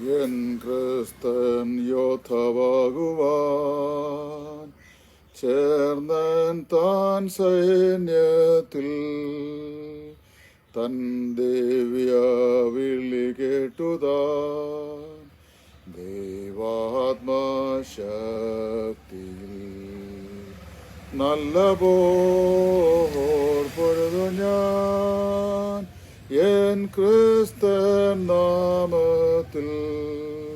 N ക്രിസ്തൻ യോധവാകുവാൻ ചേർന്നൻ താൻ സൈന്യത്തിൽ. തൻ ദേവ്യ വിളി കേട്ടുതാൻ ദൈവാത്മാശക്തിയിൽ. നല്ല പോർ പൊഴുതു ഞാൻ എൻ ക്രിസ്തൻ നാമത്തിൽ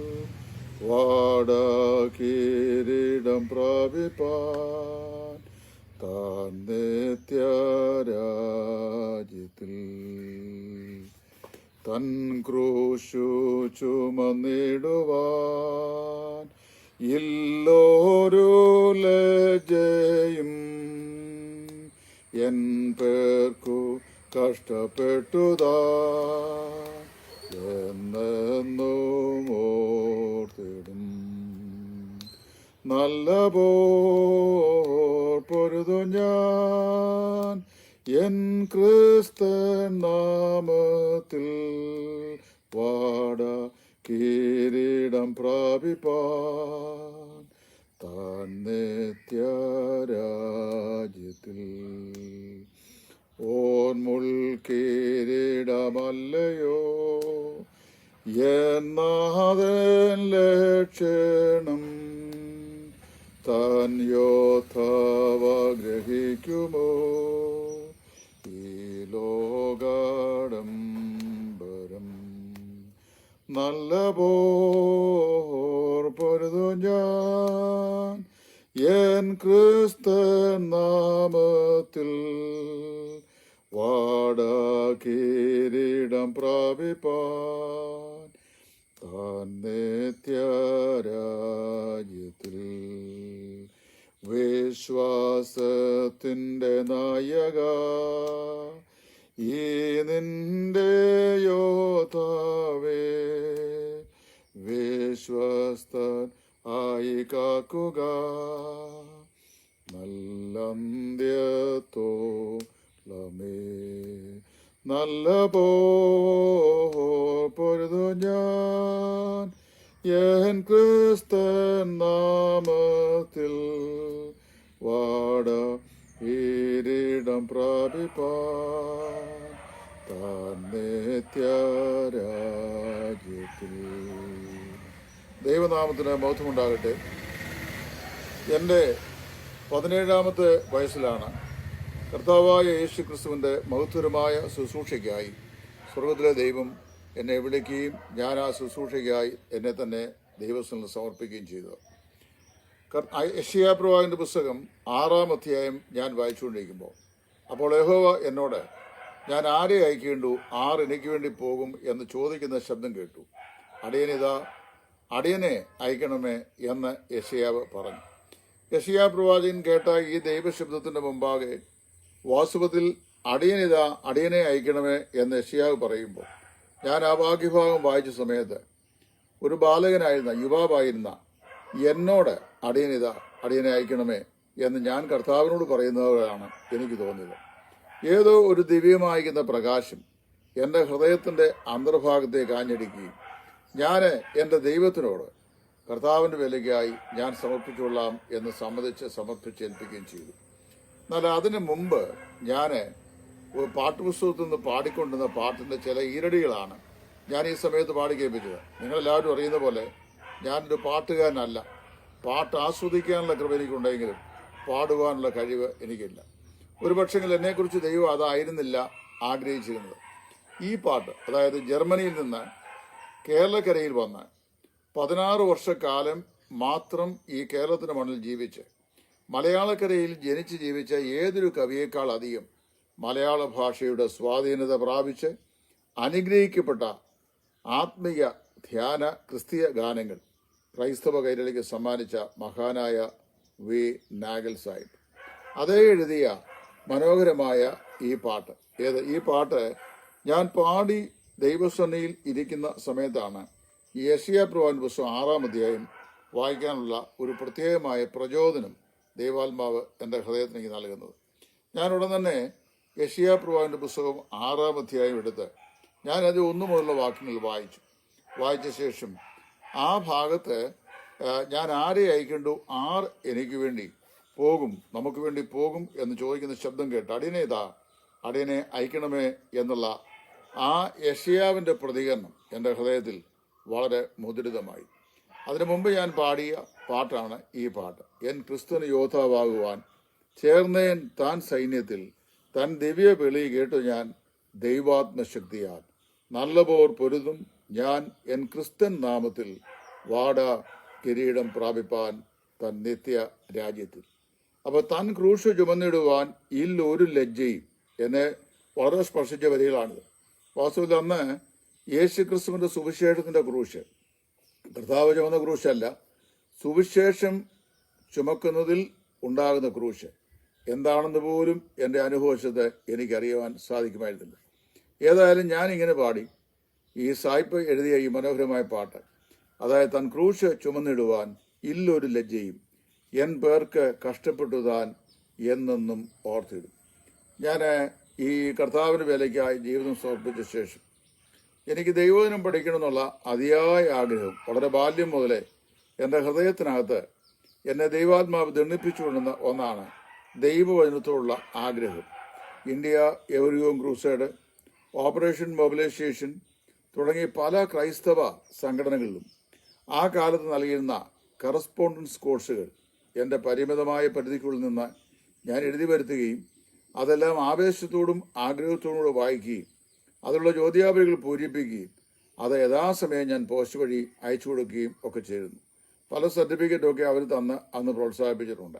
നിത്യരാജ്യത്തിൽ തൻ ക്രൂശു ചുമന്നിടുവാൻ ഇല്ലോരു ലജയും എൻ പേർക്കു കഷ്ടപ്പെട്ടുതാ യോദ്ധാവ ഗ്രഹിക്കുമോ ഈ ലോകാഡംബരം നല്ല പോർ പൊരുതു ഞാൻ. എൻ ക്രിസ്തൻ നാമത്തിൽ വാടാ കിരീടം പ്രാപിപ്പാൻ താൻ നിത്യരാജ്യത്തിൽ. വിശ്വാസത്തിന്റെ നായക ഈ നിന്റെ യോതാവേ വിശ്വസ്തൻ ആയി കാക്കുക. നല്ലന്ത്യത്തോളമേ നല്ല പൊരുതു ഞാൻ. എൻ ക്രിസ്തൻ നാമത്തിൽ വാട ഈരിടം പ്രാപിപ്പാൻ ദൈവനാമത്തിന് ബോധമുണ്ടാകട്ടെ. എന്റെ പതിനേഴാമത്തെ വയസ്സിലാണ്. കർത്താവായ യേശു ക്രിസ്തുവിന്റെ മഹത്വരമായ ശുശ്രൂഷയ്ക്കായി സ്വർഗത്തിലെ ദൈവം എന്നെ വിളിക്കുകയും ഞാൻ ആ ശുശ്രൂഷയ്ക്കായി എന്നെ തന്നെ ദൈവസ്ഥലിൽ സമർപ്പിക്കുകയും ചെയ്തു. യഷിയാപ്രവാഹിന്റെ പുസ്തകം ആറാം അധ്യായം ഞാൻ വായിച്ചുകൊണ്ടിരിക്കുമ്പോൾ അപ്പോൾ യഹോവ എന്നോട് ഞാൻ ആരെ അയക്കേണ്ടു? ആർ എനിക്ക് വേണ്ടി പോകും? എന്ന് ചോദിക്കുന്ന ശബ്ദം കേട്ടു. അടിയനിതാ അടിയനെ അയക്കണമേ എന്ന് യഷിയാവ് പറഞ്ഞു. യഷിയാ പ്രവാചകൻ കേട്ട ഈ ദൈവശബ്ദത്തിന്റെ മുമ്പാകെ വാസ്തവത്തിൽ അടിയനിതാ അടിയനെ അയക്കണമേ എന്ന് യഷിയാവ് പറയുമ്പോൾ ഞാൻ ആ ഭാഗ്യഭാഗം വായിച്ച സമയത്ത് ഒരു ബാലകനായിരുന്ന യുവാവായിരുന്ന എന്നോട് അടിയനിതാ അടിയനെ അയക്കണമേ എന്ന് ഞാൻ കർത്താവിനോട് പറയുന്നവരാണ് എനിക്ക് തോന്നിയത്. ഏതോ ഒരു ദിവ്യമായിരിക്കുന്ന പ്രകാശം എന്റെ ഹൃദയത്തിന്റെ അന്തർഭാഗത്തേക്ക് ആഞ്ഞടിക്കുകയും ഞാൻ എന്റെ ദൈവത്തിനോട് കർത്താവിന്റെ വിലയ്ക്കായി ഞാൻ സമർപ്പിച്ചുകൊള്ളാം എന്ന് സമ്മതിച്ച് സമർപ്പിച്ചേൽപ്പിക്കുകയും ചെയ്തു. എന്നാൽ അതിനു മുമ്പ് ഞാൻ പാട്ടുപുസ്തകത്തിൽ നിന്ന് പാടിക്കൊണ്ടിരുന്ന പാട്ടിന്റെ ചില ഈരടികളാണ് ഞാൻ ഈ സമയത്ത് പാടി കേൾപ്പിച്ചത്. നിങ്ങളെല്ലാവരും അറിയുന്ന പോലെ ഞാനൊരു പാട്ടുകാരനല്ല. പാട്ട് ആസ്വദിക്കാനുള്ള കൃപ എനിക്കുണ്ടെങ്കിലും പാടുവാനുള്ള കഴിവ് എനിക്കില്ല. ഒരു എന്നെക്കുറിച്ച് ദൈവം അതായിരുന്നില്ല ആഗ്രഹിച്ചിരുന്നത്. ഈ പാട്ട് അതായത് ജർമ്മനിയിൽ നിന്ന് കേരളക്കരയിൽ വന്ന് പതിനാറ് വർഷക്കാലം മാത്രം ഈ കേരളത്തിന്റെ മണ്ണിൽ ജീവിച്ച് മലയാളക്കരയിൽ ജനിച്ച് ജീവിച്ച ഏതൊരു കവിയേക്കാൾ അധികം മലയാള ഭാഷയുടെ സ്വാധീനത പ്രാപിച്ച് അനുഗ്രഹിക്കപ്പെട്ട ആത്മീയ ധ്യാന ക്രിസ്തീയ ഗാനങ്ങൾ ക്രൈസ്തവ കൈരളിക്ക് സമ്മാനിച്ച മഹാനായ വി നാഗൽ സാഹിബ്. അതേ എഴുതിയ മനോഹരമായ ഈ പാട്ട്. ഏത്? ഈ പാട്ട് ഞാൻ പാടി ദൈവസന്നിയിൽ ഇരിക്കുന്ന സമയത്താണ് ഏഷ്യ പ്രവാൻ പുസ്തകം ആറാം അധ്യായം വായിക്കാനുള്ള ഒരു പ്രത്യേകമായ പ്രചോദനം ദൈവാത്മാവ് എന്റെ ഹൃദയത്തിലേക്ക് നൽകുന്നത്. ഞാൻ ഉടൻ തന്നെ യഷിയ പ്രവാന്റെ പുസ്തകം ആറാം അധ്യായം എടുത്ത് ഞാനത് ഒന്നു മുതലുള്ള വാക്യങ്ങൾ വായിച്ചു. വായിച്ച ശേഷം ആ ഭാഗത്ത് ഞാൻ ആരെ അയക്കണ്ടു? ആർ എനിക്ക് വേണ്ടി പോകും നമുക്ക് വേണ്ടി പോകും എന്ന് ചോദിക്കുന്ന ശബ്ദം കേട്ട് അടിയനെ ഇതാ അടിയനെ അയക്കണമേ എന്നുള്ള ആ യഷിയാവിന്റെ പ്രതികരണം എന്റെ ഹൃദയത്തിൽ വളരെ മുദ്രിതമായി. അതിനു മുമ്പ് ഞാൻ പാടിയ പാട്ടാണ് ഈ പാട്ട്. എൻ ക്രിസ്തുവിന് യോദ്ധാവാകുവാൻ ചേർന്നേൻ താൻ സൈന്യത്തിൽ തൻ ദിവ്യ വെളി കേട്ടു ഞാൻ ദൈവാത്മശക്തിയാൽ. നല്ല പോർ പൊരുതും ഞാൻ എൻ ക്രിസ്ത്യൻ നാമത്തിൽ വാട കിരീടം പ്രാപിപ്പാൻ തൻ നിത്യ രാജ്യത്തിൽ അപ്പോൾ താൻ ക്രൂശ് ചുമന്നിടുവാൻ ഇൽ ഒരു ലജ്ജയും. എന്നെ വളരെ സ്പർശിച്ച വരികളാണിത്. വാസ്തവത്തിൽ അന്ന് യേശു ക്രിസ്തുവിന്റെ സുവിശേഷത്തിന്റെ ക്രൂശ്. കർത്താവ് ചുമന്ന ക്രൂശല്ല. സുവിശേഷം ചുമക്കുന്നതിൽ ഉണ്ടാകുന്ന ക്രൂശ്. എന്താണെന്ന് പോലും എന്റെ അനുഭവശത്ത് എനിക്കറിയുവാൻ സാധിക്കുമായിരുന്നില്ല. ഏതായാലും ഞാൻ ഇങ്ങനെ പാടി. ഈ സായിപ്പ് എഴുതിയ ഈ മനോഹരമായ പാട്ട്. അതായത് തൻ ക്രൂശ് ചുമന്നിടുവാൻ ഇല്ലൊരു ലജ്ജയും എൻ പേർക്ക് കഷ്ടപ്പെട്ടു താൻ എന്നെന്നും ഓർത്തിടും. ഞാൻ ഈ കർത്താവിന് വിലയ്ക്കായി ജീവിതം സമർപ്പിച്ച ശേഷം എനിക്ക് ദൈവദിനം പഠിക്കണമെന്നുള്ള അതിയായ ആഗ്രഹം വളരെ ബാല്യം മുതലേ എന്റെ ഹൃദയത്തിനകത്ത് എന്നെ ദൈവാത്മാവ് ദണ്ണിപ്പിച്ചുകൊണ്ടുന്ന ഒന്നാണ് ദൈവവചനത്തോടുള്ള ആഗ്രഹം. India every home crusade operation mobilisation തുടങ്ങി പല ക്രൈസ്തവ സംഘടനകളിലും ആ കാലത്ത് നൽകിയിരുന്ന കറസ്പോണ്ടൻസ് കോഴ്സുകൾ എന്റെ പരിമിതമായ പരിധിക്കുള്ളിൽ നിന്ന് ഞാൻ എഴുതി വരുത്തുകയും അതെല്ലാം ആവേശത്തോടും ആഗ്രഹത്തോടും വായിക്കുകയും അതിലുള്ള ചോദ്യാവലികൾ പൂരിപ്പിക്കുകയും അത് യഥാസമയം ഞാൻ പോസ്റ്റ് വഴി അയച്ചു കൊടുക്കുകയും ഒക്കെ ചെയ്തിരുന്നു. പല സർട്ടിഫിക്കറ്റൊക്കെ അവർ തന്ന് അന്ന് പ്രോത്സാഹിപ്പിച്ചിട്ടുണ്ട്.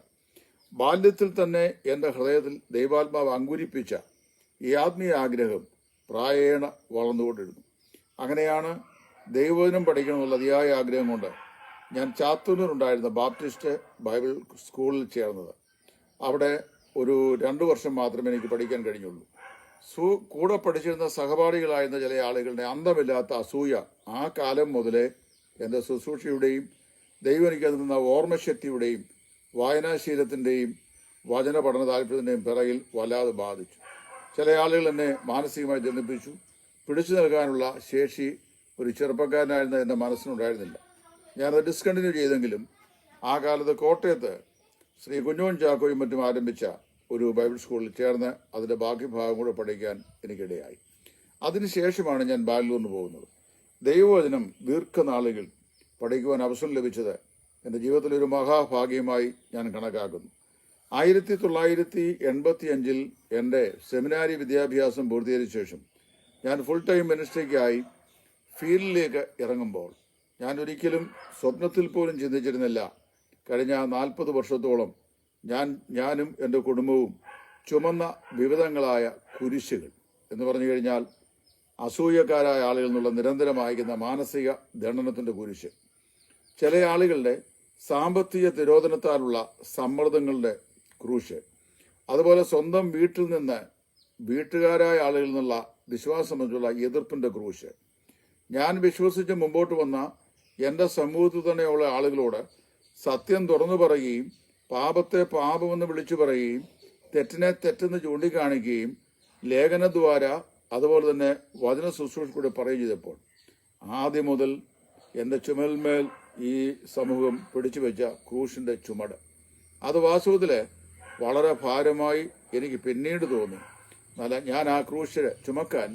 ബാല്യത്തിൽ തന്നെ എന്റെ ഹൃദയത്തിൽ ദൈവാത്മാവ് അങ്കുരിപ്പിച്ച ഈ ആത്മീയ ആഗ്രഹം പ്രായേണ വളർന്നുകൊണ്ടിരുന്നു. അങ്ങനെയാണ് ദൈവവചനം പഠിക്കണമെന്നുള്ള അതിയായ ആഗ്രഹം കൊണ്ട് ഞാൻ ചാത്തൂരിലുണ്ടായിരുന്ന ബാപ്റ്റിസ്റ്റ് ബൈബിൾ സ്കൂളിൽ ചേർന്നത്. അവിടെ ഒരു രണ്ടു വർഷം മാത്രമേ എനിക്ക് പഠിക്കാൻ കഴിഞ്ഞുള്ളൂ. സൂ കൂടെ പഠിച്ചിരുന്ന സഹപാഠികളായിരുന്ന ചില ആളുകളുടെ അന്തമില്ലാത്ത അസൂയ ആ കാലം മുതലേ എന്റെ ശുശ്രൂഷയുടെയും ദൈവം എനിക്ക് തന്ന ഓർമ്മശക്തിയുടെയും വായനാശീലത്തിന്റെയും വചന പഠന താല്പര്യത്തിന്റെയും പിറകിൽ വല്ലാതെ ബാധിച്ചു. ചില ആളുകൾ എന്നെ മാനസികമായി ജനിപ്പിച്ചു. പിടിച്ചു നൽകാനുള്ള ശേഷി ഒരു ചെറുപ്പക്കാരനായിരുന്ന എന്റെ മനസ്സിനുണ്ടായിരുന്നില്ല. ഞാനത് ഡിസ്കണ്ടിന്യൂ ചെയ്തെങ്കിലും ആ കാലത്ത് കോട്ടയത്ത് ശ്രീ കുഞ്ഞോൻ ചാക്കോയും മറ്റും ആരംഭിച്ച ഒരു ബൈബിൾ സ്കൂളിൽ ചേർന്ന് അതിന്റെ ബാക്കി ഭാഗം കൂടെ പഠിക്കാൻ എനിക്കിടയായി. അതിനുശേഷമാണ് ഞാൻ ബാംഗ്ലൂരിന് പോകുന്നത്. ദൈവവചനം ദീർഘനാളുകൾ പഠിക്കുവാൻ അവസരം ലഭിച്ചത് എന്റെ ജീവിതത്തിലെ ഒരു മഹാഭാഗ്യമായി ഞാൻ കണക്കാക്കുന്നു. ആയിരത്തി തൊള്ളായിരത്തി എൺപത്തി അഞ്ചിൽ എന്റെ സെമിനാരി വിദ്യാഭ്യാസം പൂർത്തീകരിച്ച ശേഷം ഞാൻ ഫുൾ ടൈം മിനിസ്ട്രിക്കായി ഫീൽഡിലേക്ക് ഇറങ്ങുമ്പോൾ ഞാൻ ഒരിക്കലും സ്വപ്നത്തിൽ പോലും ചിന്തിച്ചിരുന്നില്ല. കഴിഞ്ഞ നാൽപ്പത് വർഷത്തോളം ഞാൻ ഞാനും എന്റെ കുടുംബവും ചുമന്ന വിവിധങ്ങളായ കുരിശുകൾ എന്ന് പറഞ്ഞു കഴിഞ്ഞാൽ അസൂയക്കാരായ ആളുകളിൽ നിന്നുള്ള നിരന്തരം അയക്കുന്ന മാനസിക ദണ്ഡനത്തിന്റെ കുരിശ്. ചില ആളുകളുടെ സാമ്പത്തിക തിരോധനത്താലുള്ള സമ്മർദ്ദങ്ങളുടെ ക്രൂശ്. അതുപോലെ സ്വന്തം വീട്ടിൽ നിന്ന് വീട്ടുകാരായ ആളുകളിൽ നിന്നുള്ള വിശ്വാസം സംബന്ധിച്ചുള്ള എതിർപ്പിന്റെ ക്രൂശ്. ഞാൻ വിശ്വസിച്ച് മുമ്പോട്ട് വന്ന എന്റെ സമൂഹത്തിൽ തന്നെയുള്ള ആളുകളോട് സത്യം തുറന്നു പറയുകയും പാപത്തെ പാപമെന്ന് വിളിച്ചു പറയുകയും തെറ്റിനെ തെറ്റെന്ന് ചൂണ്ടിക്കാണിക്കുകയും ലേഖനദ്വാര അതുപോലെ തന്നെ വചന ശുശ്രൂഷ പറയുകയും ചെയ്തപ്പോൾ ആദ്യം മുതൽ എന്റെ ചുമലിന്മേൽ ഈ സമൂഹം പിടിച്ചു വെച്ച ക്രൂശിന്റെ ചുമട്. അത് വാസ്തവത്തിൽ വളരെ ഭാരമായി എനിക്ക് പിന്നീട് തോന്നി. എന്നാൽ ഞാൻ ആ ക്രൂശ് ചുമക്കാൻ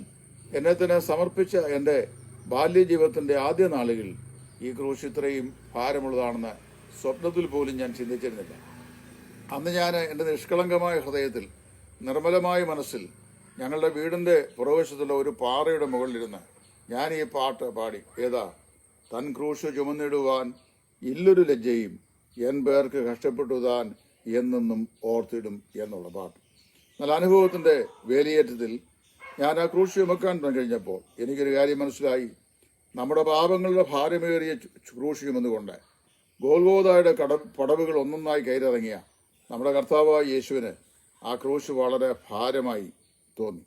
എന്നെ തന്നെ സമർപ്പിച്ച എന്റെ ബാല്യജീവിതത്തിന്റെ ആദ്യ നാളുകളിൽ ഈ ക്രൂശ് ഇത്രയും ഭാരമുള്ളതാണെന്ന് സ്വപ്നത്തിൽ പോലും ഞാൻ ചിന്തിച്ചിരുന്നില്ല. അന്ന് ഞാൻ എന്റെ നിഷ്കളങ്കമായ ഹൃദയത്തിൽ നിർമ്മലമായ മനസ്സിൽ ഞങ്ങളുടെ വീടിന്റെ പുറവശത്തുള്ള ഒരു പാറയുടെ മുകളിലിരുന്ന് ഞാൻ ഈ പാട്ട് പാടി. ഏതാ? തൻ ക്രൂശ് ചുമന്നിടുവാൻ ഇല്ലൊരു ലജ്ജയും എൻ പേർക്ക് കഷ്ടപ്പെട്ടു താൻ എന്നെന്നും ഓർത്തിടും എന്നുള്ള പാട്ട്. എന്നാൽ അനുഭവത്തിന്റെ വേലിയേറ്റത്തിൽ ഞാൻ ആ ക്രൂശ് ചുമക്കാൻ കഴിഞ്ഞപ്പോൾ എനിക്കൊരു കാര്യം മനസ്സിലായി. നമ്മുടെ പാപങ്ങളുടെ ഭാരമേറിയ ക്രൂശ് ചുമന്നുകൊണ്ട് ഗോൽഗോതായുടെ കട പടവുകൾ ഒന്നൊന്നായി കയറിറങ്ങിയ നമ്മുടെ കർത്താവായ യേശുവിന് ആ ക്രൂശ് വളരെ ഭാരമായി തോന്നി.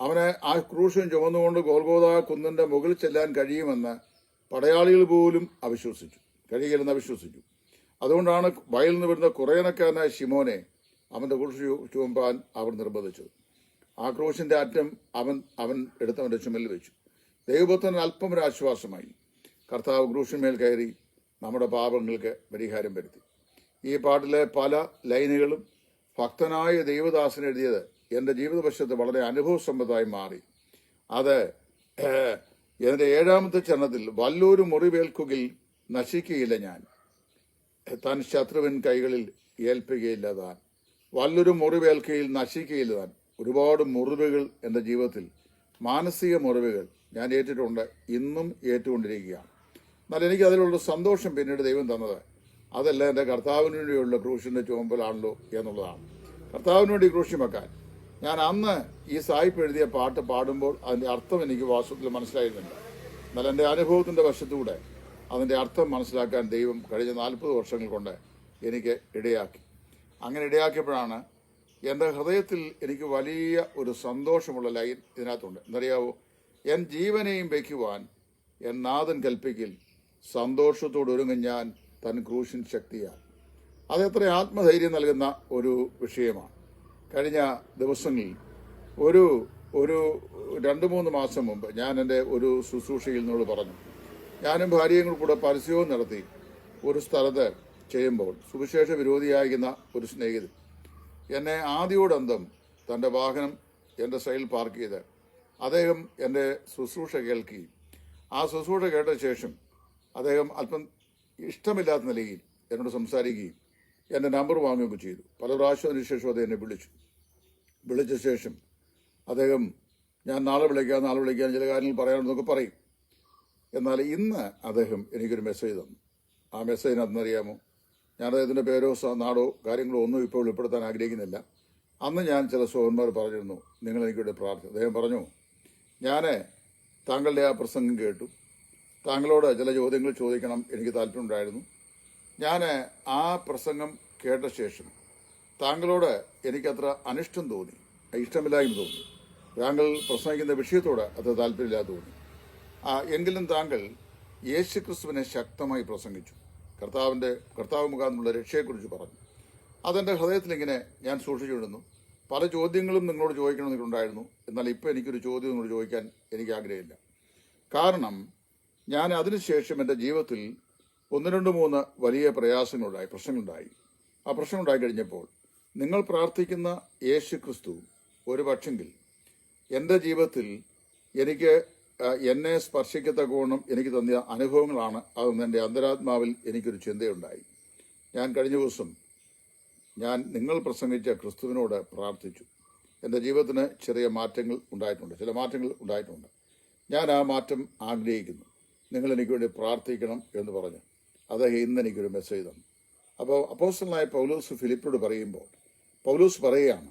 അവന് ആ ക്രൂശും ചുമന്നുകൊണ്ട് ഗോൽഗോത കുന്നിന്റെ മുകളിൽ ചെല്ലാൻ കഴിയുമെന്ന് പടയാളികൾ പോലും അവിശ്വസിച്ചു. കഴിയില്ലെന്ന് അവിശ്വസിച്ചു. അതുകൊണ്ടാണ് വയലിൽ നിന്ന് വരുന്ന കുറേനക്കാരനായ ഷിമോനെ അവന്റെ കുറിച്ച് ചു- അവൻ അവർ നിർബന്ധിച്ചു. ആ ക്രൂശിന്റെ അറ്റം അവൻ അവൻ എടുത്തവന്റെ ചുമലിൽ വെച്ചു. ദൈവപുത്രൻ അല്പം ഒരു ആശ്വാസമായി. കർത്താവ് ക്രൂശിന്മേൽ കയറി നമ്മുടെ പാപങ്ങൾക്ക് പരിഹാരം വരുത്തി. ഈ പാട്ടിലെ പല ലൈനുകളും ഭക്തനായ ദൈവദാസൻ എഴുതിയത് എന്റെ ജീവിതവശത്ത് വളരെ അനുഭവസമ്പത്തായി മാറി. അത് എന്റെ ഏഴാമത്തെ ചരണത്തിൽ വല്ലൊരു മുറിവേൽക്കുകിൽ നശിക്കുകയില്ല ഞാൻ. താൻ ശത്രുവിൻ കൈകളിൽ ഏൽപ്പിക്കുകയില്ല താൻ. വല്ലൊരു മുറിവേൽക്കയിൽ നശിക്കുകയില്ല താൻ ഒരുപാട് മുറിവുകൾ എന്റെ ജീവിതത്തിൽ മാനസിക മുറിവുകൾ ഞാൻ ഏറ്റിട്ടുണ്ട് ഇന്നും ഏറ്റുകൊണ്ടിരിക്കുകയാണ്. എന്നാൽ എനിക്ക് അതിലുള്ള സന്തോഷം പിന്നീട് ദൈവം തന്നത് അതല്ല എന്റെ കർത്താവിന് വേണ്ടിയുള്ള ക്രൂശിന്റെ ചുമമ്പലാണല്ലോ എന്നുള്ളതാണ്. കർത്താവിന് വേണ്ടി ക്രൂശി വെക്കാൻ. ഞാൻ അന്ന് ഈ സായിപ്പ് എഴുതിയ പാട്ട് പാടുമ്പോൾ അതിന്റെ അർത്ഥം എനിക്ക് വാസ്തവത്തിൽ മനസ്സിലായിരുന്നില്ല. എന്നാൽ എന്റെ അനുഭവത്തിന്റെ വശത്തൂടെ അതിന്റെ അർത്ഥം മനസ്സിലാക്കാൻ ദൈവം കഴിഞ്ഞ നാൽപ്പത് വർഷങ്ങൾ കൊണ്ട് എനിക്ക് ഇടയാക്കി. അങ്ങനെ ഇടയാക്കിയപ്പോഴാണ് എന്റെ ഹൃദയത്തിൽ എനിക്ക് വലിയ ഒരു സന്തോഷമുള്ള ലൈൻ ഇതിനകത്തുണ്ട്. എന്തറിയാവോ? എൻ ജീവനെയും വയ്ക്കുവാൻ എൻ നാഥൻ കൽപ്പിക്കിൽ സന്തോഷത്തോട് ഒരുങ്ങും ഞാൻ തൻ ക്രൂശിൻ ശക്തിയാൽ. അതെത്ര ആത്മധൈര്യം നൽകുന്ന ഒരു വിഷയമാണ്. കഴിഞ്ഞ ദിവസങ്ങളിൽ ഒരു ഒരു രണ്ട് മൂന്ന് മാസം മുമ്പ് ഞാൻ എന്റെ ഒരു ശുശ്രൂഷയിൽ നിന്നോട് പറഞ്ഞു. ഞാനും ഭാര്യയും കൂടെ പരസ്യവും നടത്തി. ഒരു സ്ഥലത്ത് ചെയ്യുമ്പോൾ സുവിശേഷ വിരോധിയായിരിക്കുന്ന ഒരു സ്നേഹിതൻ. എന്നെ ആദ്യോടന്തം തന്റെ വാഹനം എന്റെ സൈഡിൽ പാർക്ക് ചെയ്ത് അദ്ദേഹം എന്റെ ശുശ്രൂഷ കേൾക്കുകയും ആ ശുശ്രൂഷ കേട്ട ശേഷം അദ്ദേഹം അല്പം ഇഷ്ടമില്ലാത്ത നിലയിൽ എന്നോട് സംസാരിക്കുകയും എന്റെ നമ്പർ വാങ്ങുകയൊക്കെ ചെയ്തു. പല പ്രാവശ്യം അതിനുശേഷം അദ്ദേഹം എന്നെ വിളിച്ചു. വിളിച്ച ശേഷം അദ്ദേഹം ഞാൻ നാളെ വിളിക്കാം നാളെ വിളിക്കാം ചില കാര്യങ്ങൾ പറയാമെന്നൊക്കെ പറയും. എന്നാൽ ഇന്ന് അദ്ദേഹം എനിക്കൊരു മെസ്സേജ് തന്നു. ആ മെസ്സേജിനകത്ത് അറിയാമോ? ഞാൻ അദ്ദേഹത്തിന്റെ പേരോ നാടോ കാര്യങ്ങളോ ഒന്നും ഇപ്പോൾ വെളിപ്പെടുത്താൻ ആഗ്രഹിക്കുന്നില്ല. അന്ന് ഞാൻ ചില സോഹന്മാർ പറഞ്ഞിരുന്നു നിങ്ങൾ എനിക്കിവിടെ പ്രാർത്ഥന അദ്ദേഹം പറഞ്ഞു ഞാൻ താങ്കളുടെ ആ പ്രസംഗം കേട്ടു. താങ്കളോട് ചില ചോദ്യങ്ങൾ ചോദിക്കണം എനിക്ക് താല്പര്യമുണ്ടായിരുന്നു. ഞാൻ ആ പ്രസംഗം കേട്ട ശേഷം താങ്കളോട് എനിക്കത്ര അനിഷ്ടം തോന്നി ഇഷ്ടമില്ലായ്മ തോന്നി. താങ്കൾ പ്രസംഗിക്കുന്ന വിഷയത്തോട് അത്ര താല്പര്യമില്ലാതെ തോന്നി. എങ്കിലും താങ്കൾ യേശുക്രിസ്തുവിനെ ശക്തമായി പ്രസംഗിച്ചു. കർത്താവിന്റെ കർത്താവ് മുഖാന്നുള്ള രക്ഷയെക്കുറിച്ച് പറഞ്ഞു. അതെന്റെ ഹൃദയത്തിൽ ഇങ്ങനെ ഞാൻ സൂക്ഷിച്ചിടുന്നു പല ചോദ്യങ്ങളും നിങ്ങളോട് ചോദിക്കണമെന്നുണ്ടായിരുന്നു എന്നാൽ ഇപ്പോൾ എനിക്കൊരു ചോദ്യം നിങ്ങളോട് ചോദിക്കാൻ എനിക്ക് ആഗ്രഹമില്ല. കാരണം ഞാൻ അതിനുശേഷം എന്റെ ജീവിതത്തിൽ ഒന്ന് രണ്ട് മൂന്ന് വലിയ പ്രയാസങ്ങളുണ്ടായി പ്രശ്നങ്ങളുണ്ടായി. ആ പ്രശ്നം ഉണ്ടായി കഴിഞ്ഞപ്പോൾ നിങ്ങൾ പ്രാർത്ഥിക്കുന്ന യേശു ക്രിസ്തു ഒരു പക്ഷെങ്കിൽ എന്റെ ജീവിതത്തിൽ എനിക്ക് എന്നെ സ്പർശിക്കത്തക്കവണ്ണം എനിക്ക് തന്നിയ അനുഭവങ്ങളാണ് അതെന്ന് എന്റെ അന്തരാത്മാവിൽ എനിക്കൊരു ചിന്തയുണ്ടായി. ഞാൻ കഴിഞ്ഞ ദിവസം ഞാൻ നിങ്ങൾ പ്രസംഗിച്ച ക്രിസ്തുവിനോട് പ്രാർത്ഥിച്ചു. എന്റെ ജീവിതത്തിന് ചെറിയ മാറ്റങ്ങൾ ഉണ്ടായിട്ടുണ്ട്. ചില മാറ്റങ്ങൾ ഉണ്ടായിട്ടുണ്ട്. ഞാൻ ആ മാറ്റം ആഗ്രഹിക്കുന്നു. നിങ്ങൾ എനിക്ക് വേണ്ടി പ്രാർത്ഥിക്കണം എന്ന് പറഞ്ഞു. അദ്ദേഹം ഇന്ന് എനിക്കൊരു മെസ്സേജ് തന്നു. അപ്പോൾ അപ്പോസ്റ്റലായ പൗലൂസ് ഫിലിപ്പോട് പറയുമ്പോൾ പൗലൂസ് പറയുകയാണ്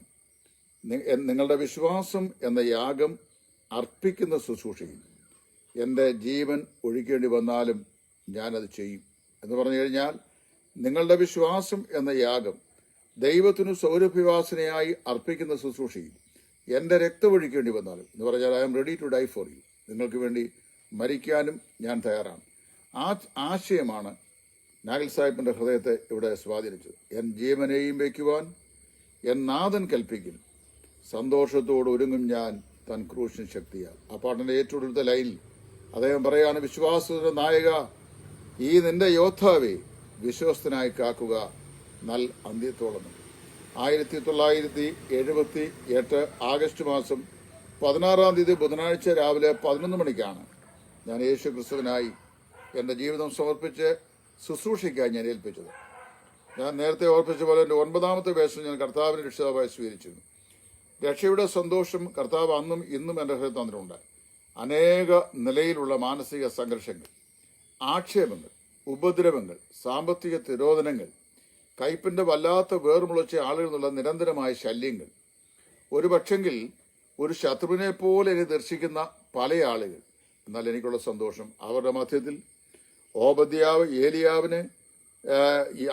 നിങ്ങളുടെ വിശ്വാസം എന്ന യാഗം അർപ്പിക്കുന്ന ശുശ്രൂഷയിൽ എന്റെ ജീവൻ ഒഴിക്കേണ്ടി വന്നാലും ഞാനത് ചെയ്യും എന്ന് പറഞ്ഞു കഴിഞ്ഞാൽ നിങ്ങളുടെ വിശ്വാസം എന്ന യാഗം ദൈവത്തിനു സൗരഭ്യവാസനയായി അർപ്പിക്കുന്ന ശുശ്രൂഷയിൽ എന്റെ രക്തം ഒഴിക്കേണ്ടി വന്നാലും എന്ന് പറഞ്ഞാൽ I'm ready to die for you നിങ്ങൾക്ക് വേണ്ടി മരിക്കാനും ഞാൻ തയ്യാറാണ്. ആ ആശയമാണ് നാഗൽ സാഹിബിന്റെ ഹൃദയത്തെ ഇവിടെ സ്വാധീനിച്ചത്. എൻ ജീവനെയും വയ്ക്കുവാൻ എൻ നാഥൻ കൽപ്പിക്കും. സന്തോഷത്തോട് ഒരുങ്ങും ഞാൻ തൻ ക്രൂശിന് ശക്തിയാൽ ആ പാട്ടിന്റെ ഏറ്റവും അടുത്ത ലൈനിൽ അദ്ദേഹം പറയാണ് വിശ്വാസത്തിന്റെ നായക ഈ നിന്റെ യോദ്ധാവെ വിശ്വസ്തനായി കാക്കുക. നൽ അന്ത്യത്തോളം ആയിരത്തി തൊള്ളായിരത്തി എഴുപത്തി എട്ട് ആഗസ്റ്റ് മാസം പതിനാറാം തീയതി ബുധനാഴ്ച രാവിലെ പതിനൊന്ന് മണിക്കാണ് ഞാൻ യേശു ക്രിസ്തുവിനായി എന്റെ ജീവിതം സമർപ്പിച്ച് ശുശ്രൂഷിക്കാൻ ഞാൻ ഏൽപ്പിച്ചത്. ഞാൻ നേരത്തെ ഓർപ്പിച്ച പോലെ എന്റെ ഒൻപതാമത്തെ വേഷം ഞാൻ കർത്താവിനെ രക്ഷിതാവായി സ്വീകരിച്ചിരുന്നു. രക്ഷയുടെ സന്തോഷം കർത്താവ് അന്നും ഇന്നും എന്റെ ഹൃദയത്തിൽ തന്നിട്ടുണ്ട്. അനേക നിലയിലുള്ള മാനസിക സംഘർഷങ്ങൾ ആക്ഷേപങ്ങൾ ഉപദ്രവങ്ങൾ സാമ്പത്തിക തിരോധനങ്ങൾ കയ്പിന്റെ വല്ലാത്ത വേർമുളച്ച ആളുകളിൽ നിന്നുള്ള നിരന്തരമായ ശല്യങ്ങൾ. ഒരു പക്ഷെങ്കിൽ ഒരു ശത്രുവിനെ പോലെ എന്നെ ദർശിക്കുന്ന പല ആളുകൾ. എന്നാൽ എനിക്കുള്ള സന്തോഷം അവരുടെ മധ്യത്തിൽ. ഓബദ്യാവ് ഏലിയാവിനെ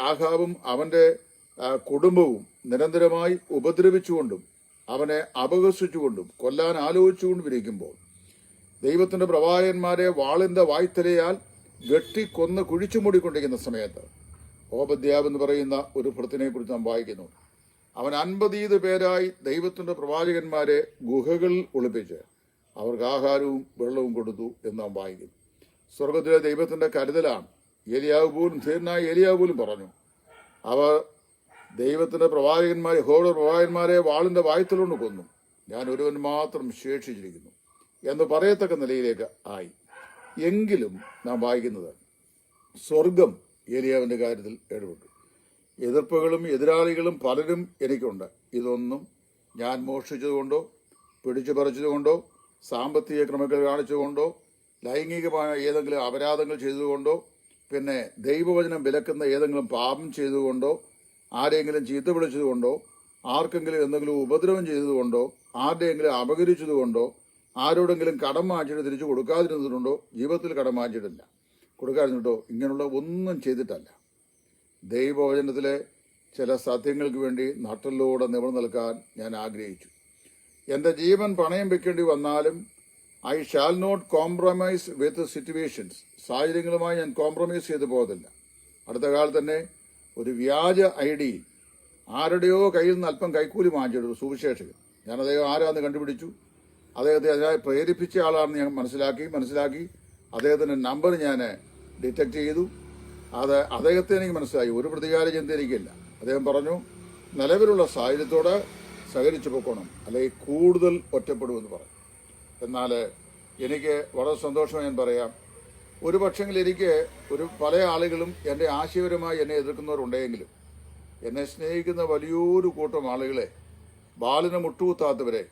ആഹാബും അവന്റെ കുടുംബവും നിരന്തരമായി ഉപദ്രവിച്ചുകൊണ്ടും അവനെ അപഹസിച്ചുകൊണ്ടും കൊല്ലാൻ ആലോചിച്ചുകൊണ്ടും ഇരിക്കുമ്പോൾ ദൈവത്തിന്റെ പ്രവാചകന്മാരെ വാളിന്റെ വായ്ത്തലയാൽ വെട്ടിക്കൊന്ന് കുഴിച്ചു മൂടിക്കൊണ്ടിരിക്കുന്ന സമയത്ത് ഓബദ്യാവ് എന്ന് പറയുന്ന ഒരു ഭൃത്തിനെ കുറിച്ച് നാം വായിക്കുന്നു. അവൻ അൻപതീത് പേരായി ദൈവത്തിന്റെ പ്രവാചകന്മാരെ ഗുഹകളിൽ ഒളിപ്പിച്ച് അവർക്ക് ആഹാരവും വെള്ളവും കൊടുത്തു എന്ന് നാം വായിക്കുന്നു സ്വർഗത്തിലെ ദൈവത്തിന്റെ കരുതലാണ്. ഏലിയാവ് പോലും ധീരനായ ഏലിയാവ് പോലും പറഞ്ഞു അവർ ദൈവത്തിന്റെ പ്രവാചകന്മാരെ യഹോവയുടെ പ്രവാചകന്മാരെ വാളിന്റെ വായത്തിലുകൊണ്ട് കൊന്നു. ഞാൻ ഒരുവൻ മാത്രം ശേഷിച്ചിരിക്കുന്നു എന്ന് പറയത്തക്ക നിലയിലേക്ക് ആയി. എങ്കിലും നാം വായിക്കുന്നത് സ്വർഗം ഏലിയാവിന്റെ കാര്യത്തിൽ ഇടപെട്ടു. എതിർപ്പുകളും എതിരാളികളും പലരും എനിക്കുണ്ട്. ഇതൊന്നും ഞാൻ മോഷ്ടിച്ചതുകൊണ്ടോ പിടിച്ചു പറിച്ചതുകൊണ്ടോ സാമ്പത്തിക ക്രമങ്ങൾ കാണിച്ചുകൊണ്ടോ ലൈംഗികമായ ഏതെങ്കിലും അപരാധങ്ങൾ ചെയ്തുകൊണ്ടോ പിന്നെ ദൈവവചനം വിലക്കുന്ന ഏതെങ്കിലും പാപം ചെയ്തുകൊണ്ടോ ആരെങ്കിലും ചീത്ത വിളിച്ചതുകൊണ്ടോ ആർക്കെങ്കിലും എന്തെങ്കിലും ഉപദ്രവം ചെയ്തതുകൊണ്ടോ ആരുടെയെങ്കിലും അപകരിച്ചതുകൊണ്ടോ ആരോടെങ്കിലും കടം വാങ്ങിച്ചിട്ട് തിരിച്ചു കൊടുക്കാതിരുന്നിട്ടുണ്ടോ ജീവിതത്തിൽ കടം വാങ്ങിച്ചിട്ടില്ല. കൊടുക്കാതിരുന്നിട്ടോ ഇങ്ങനെയുള്ള ഒന്നും ചെയ്തിട്ടല്ല. ദൈവവചനത്തിലെ ചില സത്യങ്ങൾക്ക് വേണ്ടി നട്ടലിലൂടെ നിവർന്നു നിൽക്കാൻ ഞാൻ ആഗ്രഹിച്ചു. എന്റെ ജീവൻ പണയം വെക്കേണ്ടി വന്നാലും I shall not compromise with situations സാഹചര്യങ്ങളുമായി ഞാൻ കോംപ്രമൈസ് ചെയ്തു പോകത്തില്ല. അടുത്ത കാലത്ത് തന്നെ ഒരു വ്യാജ ഐ ഡി ആരുടെയോ കയ്യിൽ നിന്ന് അല്പം കൈക്കൂലി വാങ്ങിച്ചിട്ടൊരു സുവിശേഷകൻ. ഞാൻ അദ്ദേഹം ആരാന്ന് കണ്ടുപിടിച്ചു. അദ്ദേഹത്തെ അതിനായി പ്രേരിപ്പിച്ച ആളാണെന്ന് ഞാൻ മനസ്സിലാക്കി മനസ്സിലാക്കി. അദ്ദേഹത്തിന്റെ നമ്പർ ഞാൻ ഡിറ്റക്ട് ചെയ്തു. അത് അദ്ദേഹത്തെ എനിക്ക് മനസ്സിലായി. ഒരു പ്രതികാര ചിന്ത എനിക്കില്ല. അദ്ദേഹം പറഞ്ഞു നിലവിലുള്ള സാഹചര്യത്തോട് സഹകരിച്ചു പോക്കണം. അല്ലെങ്കിൽ കൂടുതൽ ഒറ്റപ്പെടുമെന്ന് പറഞ്ഞു. എന്നാൽ എനിക്ക് വളരെ സന്തോഷം ഞാൻ പറയാം. ഒരു പക്ഷെങ്കിൽ എനിക്ക് ഒരു പല ആളുകളും എന്റെ ആശയപരമായി എന്നെ എതിർക്കുന്നവരുണ്ടെങ്കിലും എന്നെ സ്നേഹിക്കുന്ന വലിയൊരു കൂട്ടം ആളുകളെ ബാലിന് മുട്ടുകുത്താത്തവരെ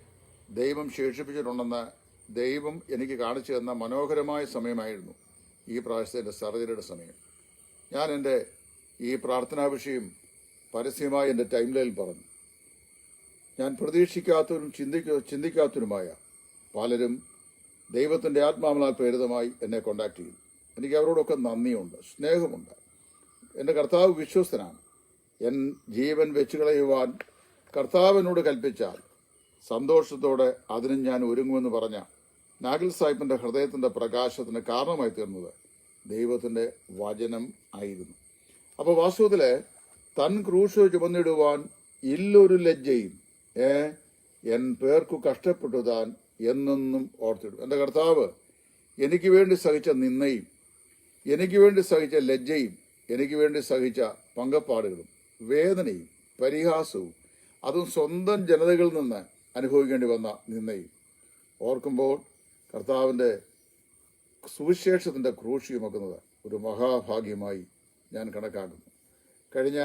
ദൈവം ശേഷിപ്പിച്ചിട്ടുണ്ടെന്ന് ദൈവം എനിക്ക് കാണിച്ചു തന്ന മനോഹരമായ സമയമായിരുന്നു ഈ പ്രാവശ്യത്തെ എന്റെ സർജറിയുടെ സമയം. ഞാൻ എന്റെ ഈ പ്രാർത്ഥനാ വിഷയം പരസ്യമായി എന്റെ ടൈം ലൈനിൽ പറഞ്ഞു. ഞാൻ പ്രതീക്ഷിക്കാത്തവരും ചിന്തിക്ക ചിന്തിക്കാത്തവരുമായ പലരും ദൈവത്തിന്റെ ആത്മാവിനാൽ പ്രേരിതമായി എന്നെ കോണ്ടാക്ട് ചെയ്തു എനിക്ക് അവരോടൊക്കെ നന്ദിയുണ്ട് സ്നേഹമുണ്ട്. എന്റെ കർത്താവ് വിശ്വസ്തനാണ്. എൻ ജീവൻ വെച്ചു കളയുവാൻ കർത്താവിനോട് കൽപ്പിച്ചാൽ സന്തോഷത്തോടെ അതിനും ഞാൻ ഒരുങ്ങുമെന്ന് പറഞ്ഞ നാഗിൽ സാഹിബിന്റെ ഹൃദയത്തിന്റെ പ്രകാശത്തിന് കാരണമായി തീർന്നത് ദൈവത്തിന്റെ വചനം ആയിരുന്നു. അപ്പോൾ വാസ്തുവിൽ തൻ ക്രൂശ് ചുമന്നിടുവാൻ ഇല്ലൊരു ലജ്ജയും ഏ എൻ പേർക്കു കഷ്ടപ്പെട്ടു താൻ എന്നെന്നും ഓർത്തിടും. എന്റെ കർത്താവ് എനിക്ക് വേണ്ടി സഹിച്ച നിന്നയും എനിക്ക് വേണ്ടി സഹിച്ച ലജ്ജയും എനിക്ക് വേണ്ടി സഹിച്ച പങ്കപ്പാടുകളും വേദനയും പരിഹാസവും അതും സ്വന്തം ജനതകളിൽ നിന്ന് അനുഭവിക്കേണ്ടി വന്ന നിന്നയും ഓർക്കുമ്പോൾ കർത്താവിന്റെ സുവിശേഷത്തിന്റെ ക്രൂശിയുമൊക്കുന്നത് ഒരു മഹാഭാഗ്യമായി ഞാൻ കണക്കാക്കുന്നു. കഴിഞ്ഞ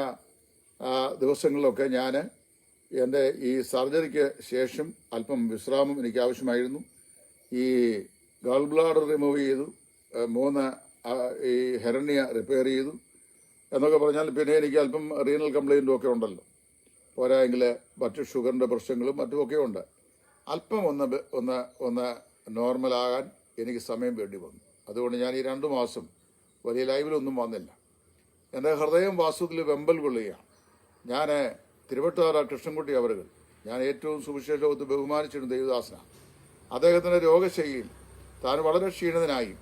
ദിവസങ്ങളിലൊക്കെ ഞാൻ എന്റെ ഈ സർജറിക്ക് ശേഷം അല്പം വിശ്രാമം എനിക്ക് ആവശ്യമായിരുന്നു ഈ ഗൾ ബ്ലാഡർ റിമൂവ് ചെയ്തു. മൂന്ന് ഈ ഹെരണിയ റിപ്പയർ ചെയ്തു. എന്നൊക്കെ പറഞ്ഞാൽ പിന്നെ എനിക്ക് അല്പം റീനൽ കംപ്ലൈന്റും ഒക്കെ ഉണ്ടല്ലോ. പോരായെങ്കിൽ മറ്റ് ഷുഗറിന്റെ പ്രശ്നങ്ങളും മറ്റുമൊക്കെ ഉണ്ട്. അല്പം ഒന്ന് ഒന്ന് ഒന്ന് നോർമലാകാൻ എനിക്ക് സമയം വേണ്ടി വന്നു. അതുകൊണ്ട് ഞാൻ ഈ രണ്ട് മാസം വലിയ ലൈവിലൊന്നും വന്നില്ല. എന്റെ ഹൃദയം വാസ്തുവിൽ വെമ്പൽ കൊള്ളുകയാണ്. ഞാൻ തിരുവട്ടാറ കൃഷ്ണൻകുട്ടി അവർ ഞാൻ ഏറ്റവും സുവിശേഷ ബഹുമാനിച്ചിരുന്ന ദേവദാസനാണ്. അദ്ദേഹത്തിന്റെ രോഗശൈലിയിൽ താൻ വളരെ ക്ഷീണിതനായി.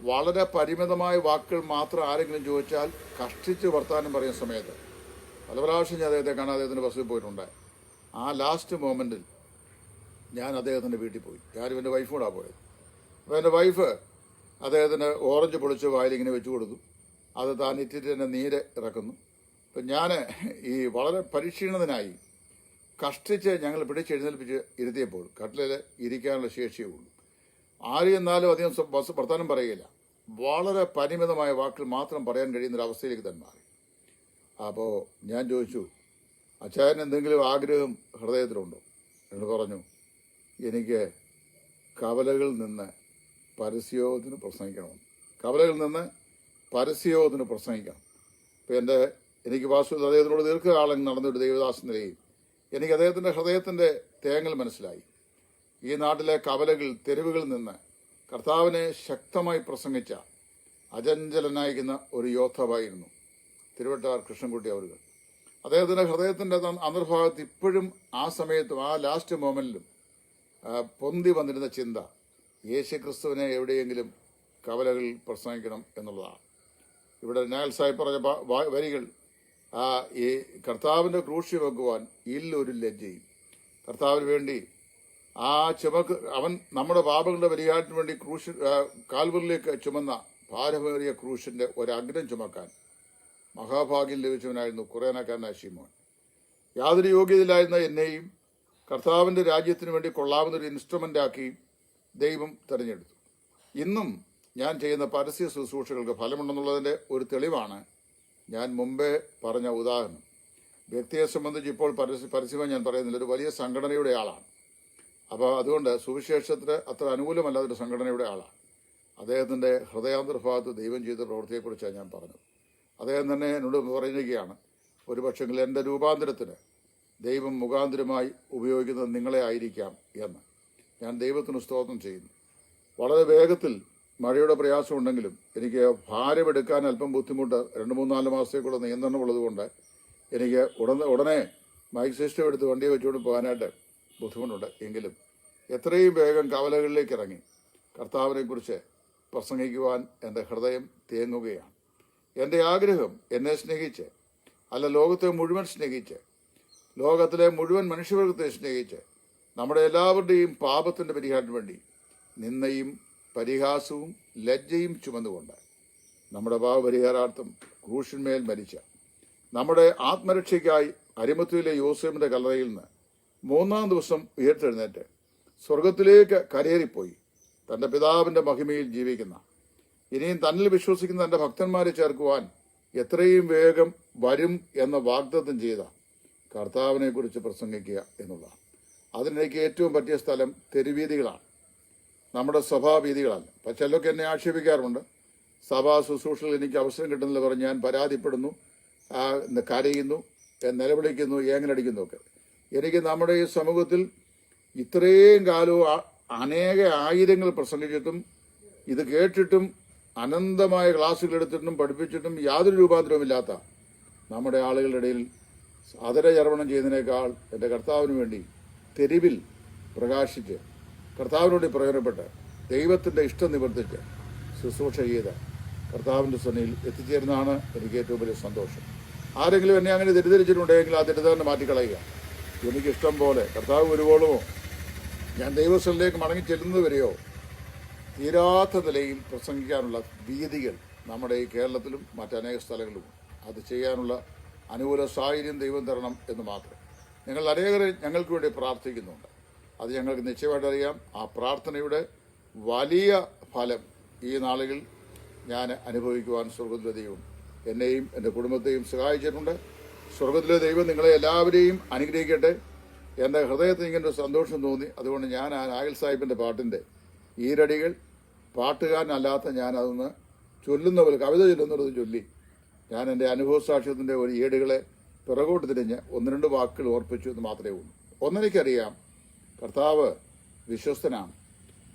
വളരെ പരിമിതമായ വാക്കുകൾ മാത്രം ആരെങ്കിലും ചോദിച്ചാൽ കഷ്ടിച്ച് വർത്താനം പറയുന്ന സമയത്ത്. പല പ്രാവശ്യം ഞാൻ അദ്ദേഹത്തെ കാണാൻ അദ്ദേഹത്തിന്റെ ബസ്സിൽ പോയിട്ടുണ്ട്. ആ ലാസ്റ്റ് മൊമെന്റിൽ ഞാൻ അദ്ദേഹത്തിന്റെ വീട്ടിൽ പോയി. ഞാനും എന്റെ വൈഫും കൂടെ പോയത്. അപ്പോൾ എന്റെ വൈഫ് അദ്ദേഹത്തിന് ഓറഞ്ച് പൊളിച്ച് വായിലിങ്ങനെ വെച്ച് കൊടുത്തു. അത് താൻ ഇറ്റിട്ട് തന്നെ നീര് ഇറക്കുന്നു. അപ്പം ഞാൻ ഈ വളരെ പരിക്ഷീണിതനായി കഷ്ടിച്ച് ഞങ്ങൾ പിടിച്ചെഴുന്നേൽപ്പിച്ച് ഇരുത്തിയപ്പോൾ കട്ടിലിൽ ഇരിക്കാനുള്ള ശേഷിയേ ഉള്ളൂ. ആര് എന്നാലും അധികം ബസ് വർത്തമാനം പറയുകയില്ല വളരെ പരിമിതമായ വാക്കുകൾ മാത്രം പറയാൻ കഴിയുന്ന ഒരു അവസ്ഥയിലേക്ക് തന്നെ മാറി. അപ്പോൾ ഞാൻ ചോദിച്ചു അച്ചായൻ എന്തെങ്കിലും ആഗ്രഹം ഹൃദയത്തിലുണ്ടോ? എന്ന് പറഞ്ഞു എനിക്ക് കവലകളിൽ നിന്ന് പരസ്യയോഗത്തിന് പ്രസംഗിക്കണം. കവലകളിൽ നിന്ന് പരസ്യയോഗത്തിന് പ്രസംഗിക്കണം. ഇപ്പം എന്റെ എനിക്ക് വാസു അദ്ദേഹത്തിനോട് ദീർഘകാലം നടന്നൊരു ദൈവദാസ നിലയിൽ എനിക്ക് അദ്ദേഹത്തിന്റെ ഹൃദയത്തിന്റെ തേങ്ങൽ മനസ്സിലായി. ഈ നാട്ടിലെ കവലകൾ തെരുവുകളിൽ നിന്ന് കർത്താവിനെ ശക്തമായി പ്രസംഗിച്ച അചഞ്ചലനായിരിക്കുന്ന ഒരു യോദ്ധാവായിരുന്നു. തിരുവട്ടാർ കൃഷ്ണൻകുട്ടി അവർ അദ്ദേഹത്തിന്റെ ഹൃദയത്തിന്റെ അന്തർഭാഗത്ത് ഇപ്പോഴും ആ സമയത്തും ആ ലാസ്റ്റ് മൊമെന്റിലും പൊന്തി വന്നിരുന്ന ചിന്ത യേശു ക്രിസ്തുവിനെ എവിടെയെങ്കിലും കവലകളിൽ പ്രസംഗിക്കണം എന്നുള്ളതാണ്. ഇവിടെ നായൽ സാഹിബ് പറഞ്ഞ വരികൾ ഈ കർത്താവിന്റെ ക്രൂശി വെക്കുവാൻ ഇല്ലൊരു ലജ്ജയും. കർത്താവിന് വേണ്ടി ആ ചുമക്ക് അവൻ നമ്മുടെ പാപങ്ങളുടെ പരിഹാരത്തിന് വേണ്ടി ക്രൂശ് കാൽവറിലേക്ക് ചുമന്ന ഭാരമേറിയ ക്രൂശിന്റെ ഒരഗ്രം ചുമക്കാൻ മഹാഭാഗ്യം ലഭിച്ചവനായിരുന്നു കുറേനക്കാരനായ ശിമോൻ. യാതൊരു യോഗ്യതയിലായിരുന്ന എന്നെയും കർത്താവിന്റെ രാജ്യത്തിന് വേണ്ടി കൊള്ളാവുന്ന ഒരു ഇൻസ്ട്രുമെന്റ് ആക്കി ദൈവം തെരഞ്ഞെടുത്തു. ഇന്നും ഞാൻ ചെയ്യുന്ന പരസ്യ ശുശ്രൂഷകൾക്ക് ഫലമുണ്ടെന്നുള്ളതിന്റെ ഒരു തെളിവാണ് ഞാൻ മുമ്പേ പറഞ്ഞ ഉദാഹരണം. വ്യക്തിയെ സംബന്ധിച്ച് ഇപ്പോൾ പരസ്യ പരസ്യമായി ഞാൻ പറയുന്നില്ല. ഒരു വലിയ സംഘടനയുടെ ആളാണ്. അപ്പോൾ അതുകൊണ്ട് സുവിശേഷത്തിന് അത്ര അനുകൂലമല്ലാത്ത അതിന്റെ സംഘടനയുടെ ആളാണ്. അദ്ദേഹത്തിന്റെ ഹൃദയാന്തർഭാഗത്ത് ദൈവം ചെയ്ത പ്രവൃത്തിയെക്കുറിച്ചാണ് ഞാൻ പറഞ്ഞത്. അദ്ദേഹം തന്നെ എന്നോട് പറയുകയാണ് ഒരു പക്ഷെങ്കിൽ എന്റെ രൂപാന്തരത്തിന് ദൈവം മുഖാന്തരമായി ഉപയോഗിക്കുന്നത് നിങ്ങളെ ആയിരിക്കാം എന്ന്. ഞാൻ ദൈവത്തിന് സ്തോത്രം ചെയ്യുന്നു. വളരെ വേഗത്തിൽ മഴയുടെ പ്രയാസമുണ്ടെങ്കിലും എനിക്ക് ഭാരമെടുക്കാൻ അല്പം ബുദ്ധിമുട്ട് രണ്ട് മൂന്നാൽ മാസത്തേക്കുള്ള നിയന്ത്രണമുള്ളതുകൊണ്ട് എനിക്ക് ഉടനെ ഉടനെ മൈക്ക് സിസ്റ്റം എടുത്ത് വണ്ടിയെ വെച്ചുകൊണ്ട് പോകാനായിട്ട് ബുദ്ധിമുട്ടുണ്ട്. എങ്കിലും എത്രയും വേഗം കവലകളിലേക്ക് ഇറങ്ങി. കർത്താവിനെക്കുറിച്ച് പ്രസംഗിക്കുവാൻ എന്റെ ഹൃദയം തേങ്ങുകയാണ്. എന്റെ ആഗ്രഹം എന്നെ സ്നേഹിച്ച് അല്ല ലോകത്തെ മുഴുവൻ സ്നേഹിച്ച് ലോകത്തിലെ മുഴുവൻ മനുഷ്യവർഗത്തെ സ്നേഹിച്ച് നമ്മുടെ എല്ലാവരുടെയും പാപത്തിന്റെ പരിഹാരത്തിന് വേണ്ടി നിന്നയും പരിഹാസവും ലജ്ജയും ചുമന്നുകൊണ്ട് നമ്മുടെ പാപപരിഹാരാർത്ഥം ക്രൂശന്മേൽ മരിച്ച നമ്മുടെ ആത്മരക്ഷയ്ക്കായി അരിമത്തിയിലെ യോസേമിന്റെ കല്ലറയിൽ നിന്ന് മൂന്നാം ദിവസം ഉയർത്തെഴുന്നേറ്റ് സ്വർഗത്തിലേക്ക് കരയേറിപ്പോയി. തന്റെ പിതാവിന്റെ മഹിമയിൽ ജീവിക്കുന്ന. ഇനിയും തന്നിൽ വിശ്വസിക്കുന്ന തന്റെ ഭക്തന്മാരെ ചേർക്കുവാൻ എത്രയും വേഗം വരും എന്ന വാഗ്ദത്തം ചെയ്ത കർത്താവിനെ കുറിച്ച് പ്രസംഗിക്കുക എന്നുള്ളതാണ്. അതിനെനിക്ക് ഏറ്റവും പറ്റിയ സ്ഥലം തെരുവീതികളാണ്. നമ്മുടെ സഭാവീതികളല്ല അപ്പം ചിലരൊക്കെ എന്നെ ആക്ഷേപിക്കാറുണ്ട് സഭാ ശുശ്രൂഷയിൽ എനിക്ക് അവസരം കിട്ടുന്നില്ല പറഞ്ഞ് ഞാൻ പരാതിപ്പെടുന്നു കരയുന്നു നിലവിളിക്കുന്നു ഏങ്ങനടിക്കുന്നു ഒക്കെ. എനിക്ക് നമ്മുടെ ഈ സമൂഹത്തിൽ ഇത്രയും കാലവും അനേക ആയിരങ്ങൾ പ്രസംഗിച്ചിട്ടും ഇത് കേട്ടിട്ടും അനന്തമായ ക്ലാസ്സുകൾ എടുത്തിട്ടും പഠിപ്പിച്ചിട്ടും യാതൊരു രൂപാന്തരവുമില്ലാത്ത നമ്മുടെ ആളുകളുടെ ഇടയിൽ അതരചർവണം ചെയ്യുന്നതിനേക്കാൾ എന്റെ കർത്താവിന് വേണ്ടി തെരുവിൽ പ്രകാശിച്ച് കർത്താവിനോട് പ്രയോജനപ്പെട്ട് ദൈവത്തിന്റെ ഇഷ്ടം നിവർത്തിച്ച് ശുശ്രൂഷ ചെയ്ത് കർത്താവിന്റെ സന്നിയിൽ എത്തിച്ചേരുന്നതാണ് എനിക്ക് ഏറ്റവും വലിയ സന്തോഷം. ആരെങ്കിലും എന്നെ അങ്ങനെ തെറ്റിദ്ധരിച്ചിട്ടുണ്ടെങ്കിൽ ആ തെറ്റിദ്ധാരണ മാറ്റിക്കളയുക. എനിക്ക് ഇഷ്ടം പോലെ കർത്താവ് വരുവോളമോ ഞാൻ ദൈവസ്ഥലിലേക്ക് മടങ്ങി ചെല്ലുന്നവരെയോ? തീരാത്ത നിലയിൽ പ്രസംഗിക്കാനുള്ള വീതികൾ നമ്മുടെ ഈ കേരളത്തിലും മറ്റനേക സ്ഥലങ്ങളിലും അത് ചെയ്യാനുള്ള അനുകൂല സാഹചര്യം ദൈവം തരണം എന്ന് മാത്രം. ഞങ്ങൾ അനേകരെ ഞങ്ങൾക്ക് വേണ്ടി പ്രാർത്ഥിക്കുന്നുണ്ട്. അത് ഞങ്ങൾക്ക് നിശ്ചയമായിട്ട് അറിയാം. ആ പ്രാർത്ഥനയുടെ വലിയ ഫലം ഈ നാളുകളിൽ ഞാൻ അനുഭവിക്കുവാൻ ദൈവം എന്നെയും എന്റെ കുടുംബത്തെയും സഹായിച്ചിട്ടുണ്ട്. സ്വർഗത്തിലെ ദൈവം നിങ്ങളെ എല്ലാവരെയും അനുഗ്രഹിക്കട്ടെ. എന്റെ ഹൃദയത്തിൽ ഇങ്ങനെ സന്തോഷം തോന്നി. അതുകൊണ്ട് ഞാൻ ആ നാഗൽ സാഹിബിന്റെ പാട്ടിന്റെ ഈരടികൾ പാട്ടുകാരനല്ലാത്ത ഞാൻ അതൊന്ന് ചൊല്ലുന്ന പോലെ കവിത ചൊല്ലുന്നത് ചൊല്ലി. ഞാൻ എന്റെ അനുഭവ സാക്ഷ്യത്തിന്റെ ഒരു ഈടുകളെ പിറകോട്ട് തിരിഞ്ഞ് ഒന്ന് രണ്ട് വാക്കുകൾ ഓർപ്പിച്ചു എന്ന് മാത്രമേ ഉള്ളൂ. ഒന്നെനിക്കറിയാം കർത്താവ് വിശ്വസ്തനാണ്.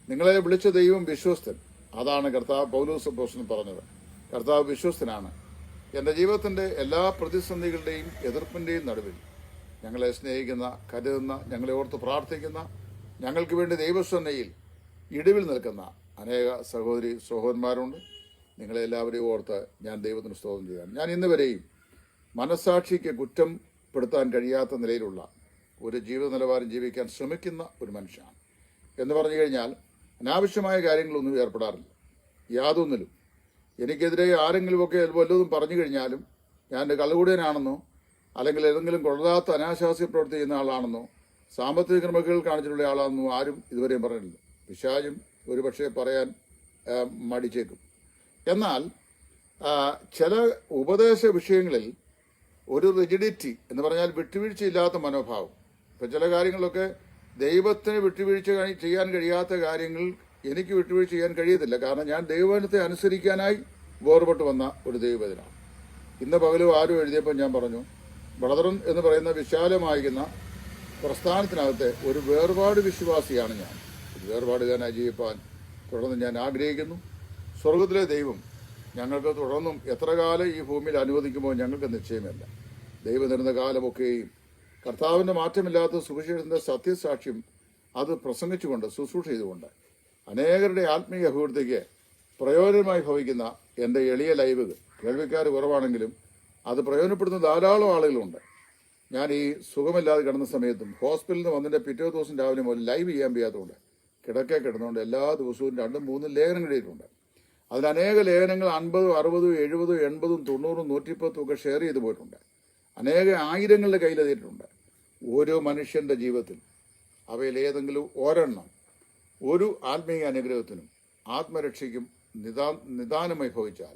നിങ്ങളെ വിളിച്ച ദൈവം വിശ്വസ്തൻ. അതാണ് കർത്താവ് പൗലോസ് അപ്പോസ്തലൻ പറഞ്ഞത്. കർത്താവ് വിശ്വസ്തനാണ്. എന്റെ ജീവിതത്തിന്റെ എല്ലാ പ്രതിസന്ധികളുടെയും എതിർപ്പിന്റെയും നടുവിൽ ഞങ്ങളെ സ്നേഹിക്കുന്ന കരുതുന്ന ഞങ്ങളെ ഓർത്ത് പ്രാർത്ഥിക്കുന്ന ഞങ്ങൾക്ക് വേണ്ടി ദൈവസ്വന്നയിൽ ഇടിവിൽ നിൽക്കുന്ന അനേക സഹോദരി സഹോദരന്മാരുണ്ട്. നിങ്ങളെ എല്ലാവരെയും ഓർത്ത് ഞാൻ ദൈവത്തിന് സ്തോത്രം ചെയ്യാം ഞാൻ ഇന്ന് വരെയും മനസാക്ഷിക്ക് കുറ്റം പെടുത്താൻ കഴിയാത്ത നിലയിലുള്ള ഒരു ജീവിത നിലവാരം ജീവിക്കാൻ ശ്രമിക്കുന്ന ഒരു മനുഷ്യനാണ്. എന്ന് പറഞ്ഞു കഴിഞ്ഞാൽ അനാവശ്യമായ കാര്യങ്ങളൊന്നും ഏർപ്പെടാറില്ല. യാതൊന്നിലും എനിക്കെതിരെ ആരെങ്കിലുമൊക്കെ വല്ലതും പറഞ്ഞു കഴിഞ്ഞാലും ഞാൻ കള്ളുകൂടിയനാണെന്നോ അല്ലെങ്കിൽ ഏതെങ്കിലും കൊള്ളാത്ത അനാശാസ്യ പ്രവൃത്തി ചെയ്യുന്ന ആളാണെന്നോ സാമ്പത്തിക ക്രമകൾ കാണിച്ചിട്ടുള്ള ആളാണെന്നോ ആരും ഇതുവരെയും പറഞ്ഞിട്ടില്ല. പിശാചും ഒരുപക്ഷെ പറയാൻ മടിച്ചേക്കും. എന്നാൽ ചില ഉപദേശ വിഷയങ്ങളിൽ ഒരു റിജിഡിറ്റി എന്ന് പറഞ്ഞാൽ വിട്ടുവീഴ്ചയില്ലാത്ത മനോഭാവം. ഇപ്പം ചില കാര്യങ്ങളൊക്കെ ദൈവത്തിന് വിട്ടുവീഴ്ച ചെയ്യാൻ കഴിയാത്ത കാര്യങ്ങൾ എനിക്ക് വിട്ടുവീഴ്ച ചെയ്യാൻ കഴിയത്തില്ല. കാരണം ഞാൻ ദൈവവചനത്തെ അനുസരിക്കാനായി വേർപെട്ട് വന്ന ഒരു ദൈവവചനാണ് ഇന്ന് പകലും ആരും എഴുതിയപ്പോൾ ഞാൻ പറഞ്ഞു ബ്രദറൻ എന്ന് പറയുന്ന വിശാലമായിരിക്കുന്ന പ്രസ്ഥാനത്തിനകത്തെ ഒരു വേർപാട് വിശ്വാസിയാണ് ഞാൻ. വേർപാട് ഞാൻ ജീവിപ്പാൻ തുടർന്ന് ഞാൻ ആഗ്രഹിക്കുന്നു. സ്വർഗത്തിലെ ദൈവം ഞങ്ങൾക്ക് തുടർന്നും എത്ര കാലം ഈ ഭൂമിയിൽ അനുവദിക്കുമോ ഞങ്ങൾക്ക് നിശ്ചയമല്ല. ദൈവം തരുന്ന കാലമൊക്കെയും കർത്താവിന്റെ മാറ്റമില്ലാത്ത സുവിശേഷത്തിന്റെ സത്യസാക്ഷ്യം അത് പ്രസംഗിച്ചുകൊണ്ട് ശുശ്രൂഷ ചെയ്തുകൊണ്ട് അനേകരുടെ ആത്മീയ അഭിവൃദ്ധിക്ക് പ്രയോജനമായി ഭവിക്കുന്ന എന്റെ എളിയ ലൈവുകൾ കേൾവിക്കാർ കുറവാണെങ്കിലും അത് പ്രയോജനപ്പെടുന്ന ധാരാളം ആളുകളുണ്ട്. ഞാൻ ഈ സുഖമില്ലാതെ കിടന്ന സമയത്തും ഹോസ്പിറ്റലിൽ നിന്ന് വന്നിട്ട് പിറ്റേ ദിവസം രാവിലെ മുതൽ ലൈവ് ചെയ്യാൻ വയ്യാത്തതുകൊണ്ട് കിടക്കെ കിടന്നുകൊണ്ട് എല്ലാ ദിവസവും രണ്ടും മൂന്നും ലേഖനം എഴുതിയിട്ടുണ്ട്. അതിൽ അനേക ലേഖനങ്ങൾ അൻപതും അറുപതും എഴുപതും എൺപതും തൊണ്ണൂറും നൂറ്റിപ്പത്തും ഒക്കെ ഷെയർ ചെയ്തു പോയിട്ടുണ്ട്. അനേക ആയിരങ്ങളുടെ കയ്യിലെത്തിയിട്ടുണ്ട് ഓരോ മനുഷ്യന്റെ ജീവിതത്തിൽ അവയിൽ ഏതെങ്കിലും ഒരെണ്ണം ഒരു ആത്മീയ അനുഗ്രഹത്തിനും ആത്മരക്ഷയ്ക്കും നിദാ നിദാനമായി ഭവിച്ചാൽ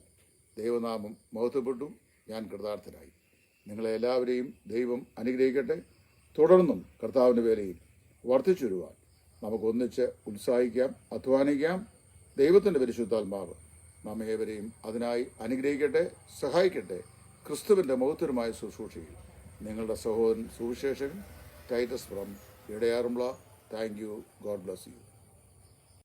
ദൈവനാമം മഹത്വപ്പെട്ടു. ഞാൻ കൃതാർത്ഥനായി. നിങ്ങളെ എല്ലാവരെയും ദൈവം അനുഗ്രഹിക്കട്ടെ. തുടർന്നും കർത്താവിന്റെ വേലയിൽ വർദ്ധിച്ചു വരുവാൻ നമുക്കൊന്നിച്ച് ഉത്സാഹിക്കാം അധ്വാനിക്കാം. ദൈവത്തിന്റെ പരിശുദ്ധാത്മാവ് നാം ഏവരെയും അതിനായി അനുഗ്രഹിക്കട്ടെ സഹായിക്കട്ടെ. ക്രിസ്തുവിന്റെ മഹത്വരമായ ശുശ്രൂഷയിൽ നിങ്ങളുടെ സഹോദരൻ Suviseshakan Titus from Edayaranmula thank you. God bless you.